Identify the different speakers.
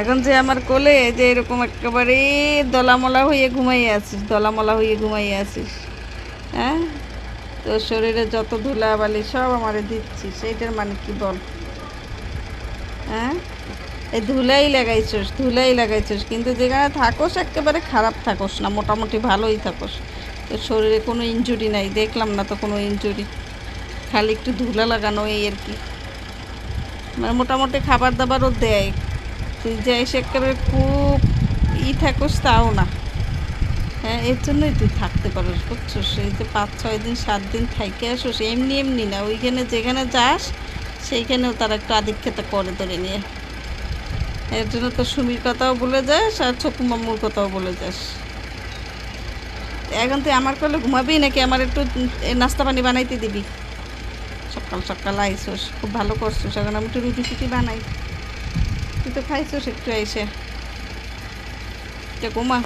Speaker 1: এখন যে আমার কোলে যে এরকম একেবারে দলামলা হয়ে ঘুমাইয়ে আছিস, দলামলা হয়ে ঘুমাইয়ে আছিস হ্যাঁ? তোর শরীরে যত ধুলা বালি সব আমারে দিচ্ছিস সেইটার মানে কি বল? হ্যাঁ? এই ধুলাই লাগাইছস ধুলাই লাগাইছস, কিন্তু যেখানে থাকোস একেবারে খারাপ থাকোস না, মোটামুটি ভালোই থাকোস। তোর শরীরে কোনো ইনজুরি নাই, দেখলাম না তো কোনো ইঞ্জুরি খালি একটু ধুলা লাগানো, এই আর কি। মানে মোটামুটি খাবার দাবারও দেয় তুই যে এসে একেবারে খুব ই থাকোস তাও না। হ্যাঁ এর জন্যই তুই থাকতে পারিস বুঝছিস এই যে পাঁচ, ছয় দিন, সাত দিন থাইকে আসোস, এমনি এমনি না। ওইখানে যেখানে যাস, সেইখানেও তারা একটু আধিক্ষেতা করে ধরে নিয়ে। এর জন্য তো সুমির কথাও বলে যাস আর ছপু মাম্মুর কথাও বলে যাস। এখন তুই আমার করলে ঘুমাবি নাকি আমার একটু নাস্তা পানি বানাইতে দিবি? সকাল সকাল আইসোস, খুব ভালো করছিস। এখন আমি একটু রুটি ফুটি বানাই। তুই তো খাইছোস একটু এসে ঘুমা